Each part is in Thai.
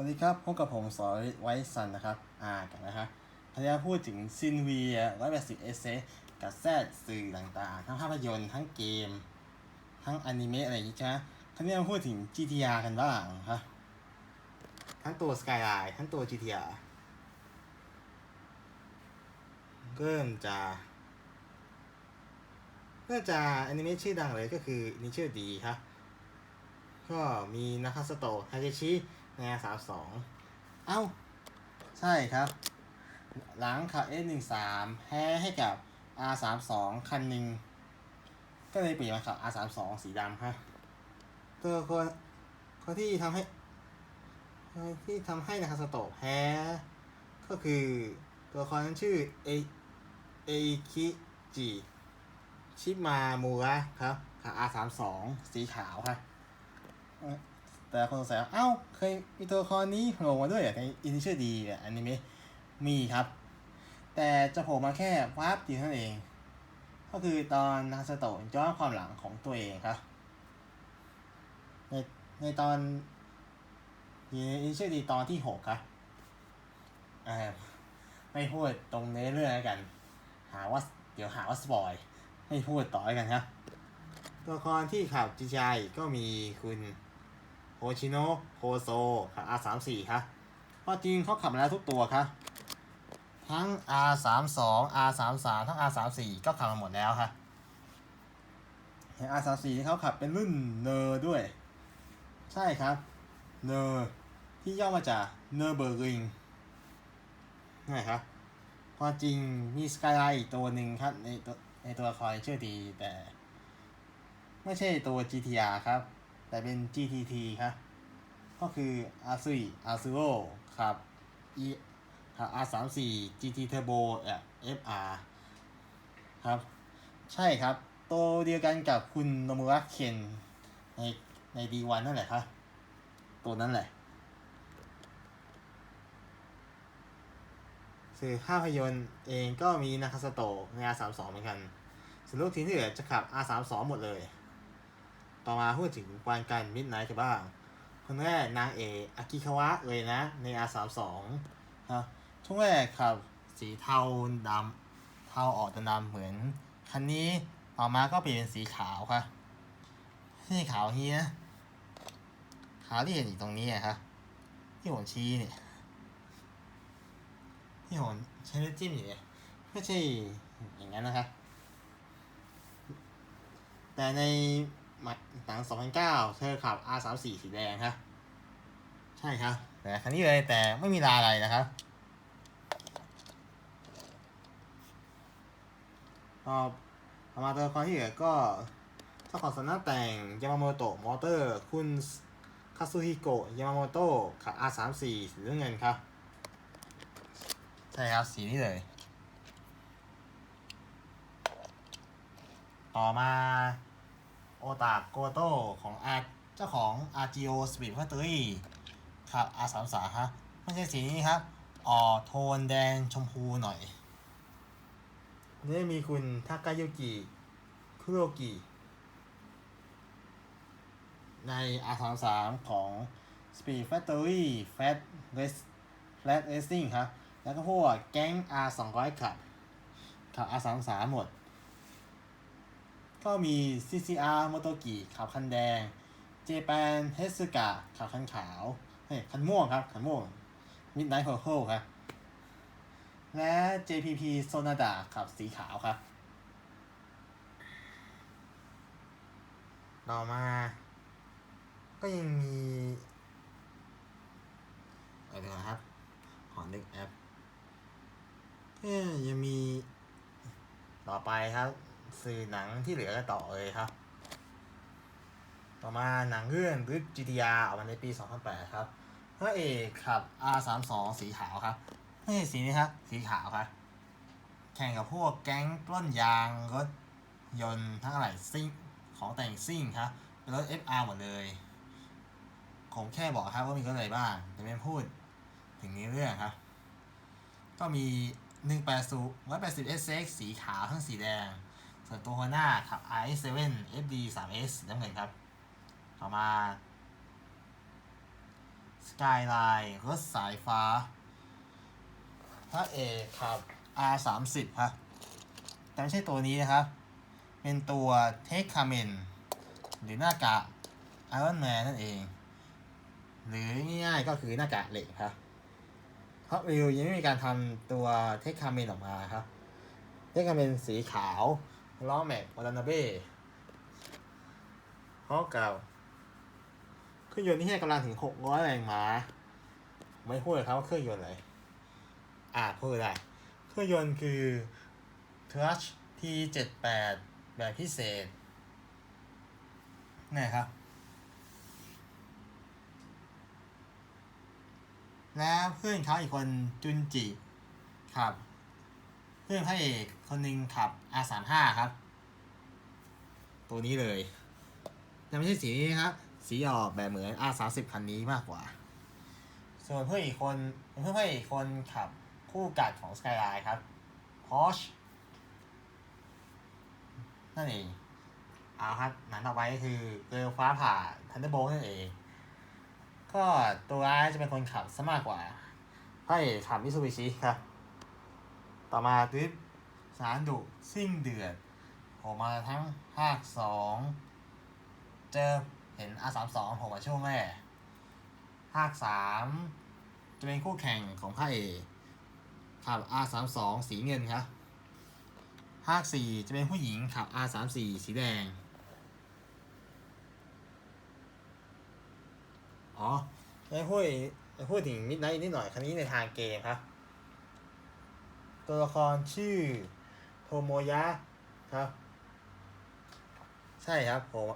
วัสดีครับพบกับผมสอริไวซันนะครับอ่ากันนะครับพยายามพูดถึงซินเวียร้อยแปดสิบเอเซกับแซดสื่อต่างๆ ทั้งภาพยนตร์ทั้งเกม ทั้งอนิเมะอะไรอย่างงี้ใช่ไหมทีนี้มาพูดถึง GTR กันบ้างครับทั้งตัว Skyline ทั้งตัว GTR เริ่มจากเริ่มจากอนิเมะชื่อดังเลยก็คือนิชื่อดีครับก็มีนาคาสโตะฮาเกชิ ในอาสามสองเอ้า ใช่ครับ หลังขับ S หนึ่งสามแพ้ให้กับ R สามสองคันหนึ่งก็เลยเปลี่ยนมาขับ R สามสองสีดำครับตัวคนคนที่ทำให้ที่ทำให้นาคาสโตะแพ้ ก็คือตัวละครนั้นชื่อเอเอคิจิชิมามูระครับขับ R สามสองสีขาวครับ แต่คนสงสัยว่าเอ้าเคยมีตัวละครนี้โผล่มาด้วยในอินิเชียดีเนี่ยอนิเมะมีครับ แต่จะโผล่มาแค่วาร์ปเดียวนั้นเอง ก็คือตอนนาสโตะย้อนความหลังของตัวเองครับ ในในตอนอินิเชียดีตอนที่หกครับไม่พูดตรงเนื้อเรื่องแล้วกัน หาว่าเดี๋ยวหาว่าสปอยไม่พูดต่อแล้วกันครับ ตัวละครที่ขับจีจก็มีคุณ โฮชิโนะโคโซขับ R34 ครับเพราะจริงเขาขับมาแล้วทุกตัวครับทั้ง R32 R33 ทั้ง R34 ก็ขับมาหมดแล้วครับเห็น R34 ที่เขาขับเป็นรุ่นเนอร์ด้วย ใช่ครับ เนอร์ที่ย่อมาจากเนอร์เบอร์ริงนี่ครับความจริงมีสกายไลน์อีกตัวหนึ่งครับในตัวในตัวละครชื่อดีแต่ ไม่ใช่ตัว GTR ครับ แต่เป็น GTT ครับก็คืออาซุยอาซูโร่ครับ E ครับ R34 GT Turbo อ่อ FR ครับ ใช่ครับ ตัวเดียวกันกับคุณโนมุระเคนในใน D1 นั่นแหละครับ ตัวนั้นแหละสื่อภาพยนตร์เองก็มีนาคาสโตะใน R32 เหมือนกันส่วนลูกทีมที่เหลือจะขับ R32 หมดเลย ต่อมาพูดถึงวานกันมิดไนท์กันบ้าง คนแรกนางเอกอากิคาวะเลยนะ ใน R32 ครับช่วงแรกครับ สีเทาดำเทาออกดำเหมือน คันนี้ต่อมาก็เปลี่ยนเป็นสีขาวครับไม่ขาวเฮียขาวที่เห็นอยู่ตรงนี้ครับที่ผมชี้เนี่ยที่ผมใช้เล็บจิ้มอยู่เนี่ยไม่ใช่อย่างนั้นนะครับแต่ใน หนัง2009เธอขับ R34 สีแดงครับใช่ครับแต่คันนี้เลยแต่ไม่มีลาอะไรนะครับก็ต่อมาตัวละครที่เหลือก็เจ้าของสำนักแต่งยามาโมโตะมอเตอร์ คุณคาซุฮิโกะยามาโมโตะขับ R34 สีน้ำเงินครับใช่ครับสีนี้เลย ต่อมา โอตาโกโต้ของอาเจ้าของ RGO Speed Factory ครับ R33 ฮะไม่ใช่สีนี้ครับออกโทนแดงชมพูหน่อย นี่มีคุณทากายุกิคุโรกิ ใน R33 ของ Speed Factory Fat Race Flat Racing ครับแล้วก็พวกแก๊ง R200 ขับขับ R33 หมด ก็มี CCR โมโตกิขับคันแดง เจแปนเฮสึกะขับคันขาวเฮ้ยคันม่วงครับ คันม่วง Midnight Purple ครับ และ JPP Sonada ขับสีขาวครับ ต่อมา ก็ยังมีอะไรนะครับ ขอนึกแอปยังมี ต่อไปครับ สื่อหนังที่เหลือก็ต่อเลยครับ ต่อมาหนังเรื่อง r i p GTR ออกมาในปี 2008 ครับพระเอกขับ R32 สีขาวครับไม่ใช่สีนี้ครับสีขาวครับ แข่งกับพวกแก๊งปล้นยางรถยนต์ทั้งอะไรซิ่งของแต่งซิ่งครับเป็นรถ FR หมดเลย ผมแค่บอกครับว่ามีรถอะไรบ้างแต่ไม่พูดถึงในเรื่องครับ ก็มี180 180 SX สีขาวทั้งสีแดง ส่วนตัวหัวหน้าขับ i7 FD 3S น้ำเงินครับ ต่อมาสกายไลน์รถสายฟ้า พระเอกครับ R 3 0ครับ แต่ไม่ใช่ตัวนี้นะครับ เป็นตัวเทคคาเมนหรือหน้ากากไอรอนแมนนั่นเอง หรือง่ายๆก็คือหน้ากากเหล็กครับเพราะวิวยังไม่มีการทำตัวเทคคาเมนออกมาครับ เทคคาเมนสีขาว ล้อแม็กวาตานาเบ้เพราะเก่าเครื่องยนต์ที่ให้กำลังถึง600แรงม้าไม่พูดเลยครับว่าเครื่องยนต์อะไร อ่าพูดได้ เครื่องยนต์คือ Touch T78 แบบพิเศษนี่ครับ แล้วเพื่อนเขาอีกคนจุนจิ ครับ เพื่อนพระเอกคนหนึ่งขับ R35 ครับ ตัวนี้เลยยังไม่ใช่สีนี้ครับ สีออกแบบเหมือน R30 คันนี้มากกว่า ส่วนเพื่อนอีกคนเพื่อนพระเอกคนขับคู่กัดของ Skyline ครับ Porsche นั่นเองเอาครับหนังต่อไปก็คือเกลฟ้าผ่า Thunderbolt นั่นเอง ก็ตัวร้ายจะเป็นคนขับซะมากกว่าพระเอกขับมิซูบิชิครับ ต่อมาตึ๊บสารดุซิ่งเดือดโผล่มาทั้งภาคสองเจอเห็น R32 โผล่มาช่วงแรกภาคสามจะเป็นคู่แข่งของพระเอกขับ R32 สีเงินครับ ภาคสี่จะเป็นผู้หญิงขับ R34 สีแดง อ๋อได้พูดได้พูดถึงมิดไนท์นิดหน่อยครั้นี้ในทางเกมครับ ตัวละครชื่อโทโมยะครับ ใช่ครับผม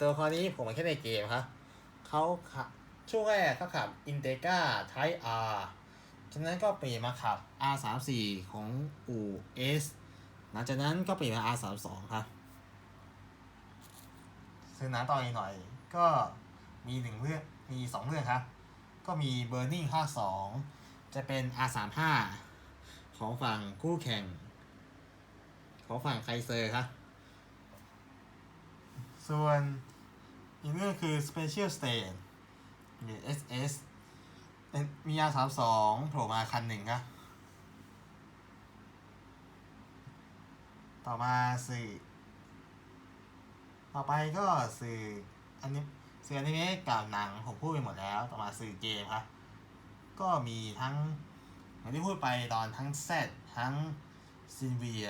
ตัวละครนี้ผมมาแค่ในเกมครับเขาขับช่วงแรกเขาขับอินเตกาไทอาร์จากนั้นก็เปลี่ยนมาขับ R34 ของอู่ S หลังจากนั้นก็เปลี่ยนมา R32 ครับซึ่งนังต่ออีกหน่อยก็มีหนึ่งเรื่องมีสองเรื่องครับ ก็มี Burning ภาคสองจะเป็น R35 ของฝั่งคู่แข่ง ของฝั่งไคเซอร์ครับ ส่วนอีกเรื่องคือ Special Stage หรือ SS เป็นมี R32 โผล่มาคันหนึ่งครับต่อมาสื่อ ต่อไปก็สื่ออันนี้สื่ออนิเมะกับหนังผมพูดไปหมดแล้ว ต่อมาสื่อเกมครับ ก็มีทั้ง อย่างที่พูดไปตอนทั้ง Z ทั้ง s y n v i a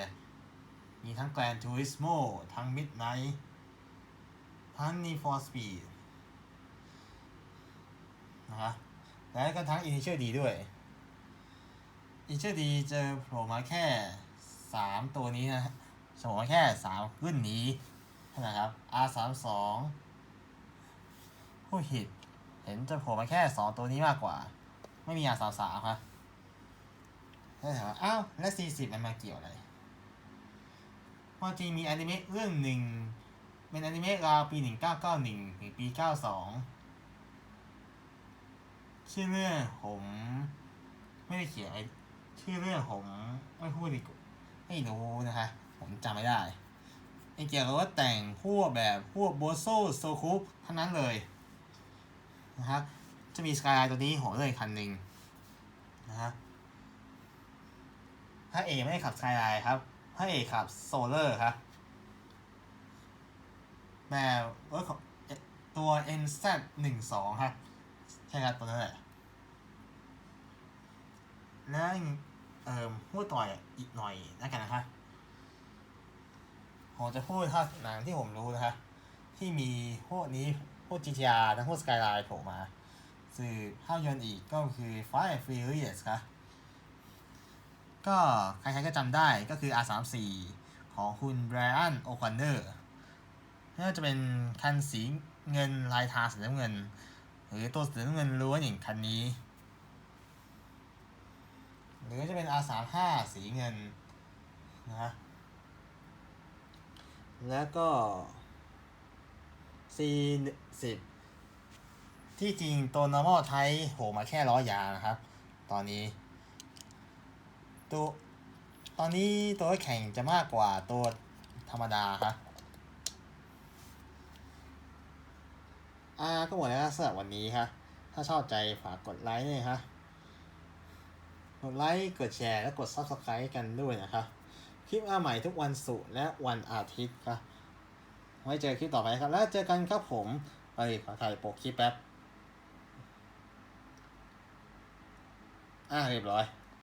มีทั้ง Gran Turismo ทั้ง Midnight ทั้ง Need for Speed นะครับและก็ทั้ง Initial D ด้วย Initial D เจอโผล่มาแค่ 3 ตัวนี้นะโผล่มาแค่ 3 รุ่นนี้นะครับ R32 ผู้หิตเห็นจะโผล่มาแค่ 2 ตัวนี้มากกว่า ไม่มี R33 ครับ แล้วถามว่าอ้าวแล้ว40มันมาเกี่ยวอะไรความจริงมีอนิเมะเรื่องหนึ่งเป็นอนิเมะราวปี1991ถึงปี92ชื่อเรื่องผม ไม่ได้เขียนไอชื่อเรื่องผมไม่พูดดีกว่าไม่รู้นะคะ ผมจำไม่ได้ไอ้เกี่ยวกับว่าแต่งพวกแบบพวกโบโซโซคุทั้งนั้นเลยนะครับจะมีสกายตัวนี้โหเลยคันหนึ่งนะฮะ พระเอกไม่ได้ขับสกายไลน์ครับพระเอกขับโซเลอร์ครับแบบรถของตัว NZ หนึ่งสองครับใช่ครับตัวนั้นแหละแล้วเอ่อพูดต่อยอีกหน่อยแล้วกันนะครับผมจะพูดถ้าหนังที่ผมรู้นะครับที่มีพวกนี้พวก GTR ทั้งพวก Skyline โผล่มา สื่อภาพยนตร์อีกก็คือ Fast and Furious ครับ ก็ใครๆก็จำได้ก็คือ R34 ของคุณไบรอันโอคอนเนอร์น่าจะเป็นคันสีเงินลายทาสีน้ำเงิน หรือตัวสีน้ำเงินล้วนอย่างคันนี้ หรือจะเป็น R35 สีเงินนะแล้วก็ C10 ที่จริงตัว normal ไทยโผล่มาแค่ล้อยางนะครับ ตอนนี้ ตัวตอนนี้ตัวแข่งจะมากกว่าตัวธรรมดาครับอ่าก็หมดแล้วสำหรับวันนี้ครับถ้าชอบใจฝากกดไลค์เนี่ยครับกดไลค์ กดแชร์ และกด Subscribe กันด้วยนะครับ คลิปมาใหม่ทุกวันศุกร์และวันอาทิตย์ครับ ไว้เจอคลิปต่อไปครับ แล้วเจอกันครับผมไปขอถ่ายโปกคลิปแป๊บ อะเรียบร้อย